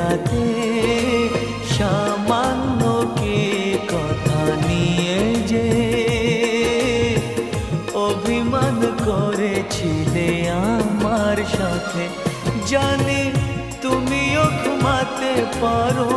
রাতে সামান্য কে কথা নিয়ে যে অভিমান করেছিলে আমার সাথে। জানে তুমিও ঘুমাতে পারো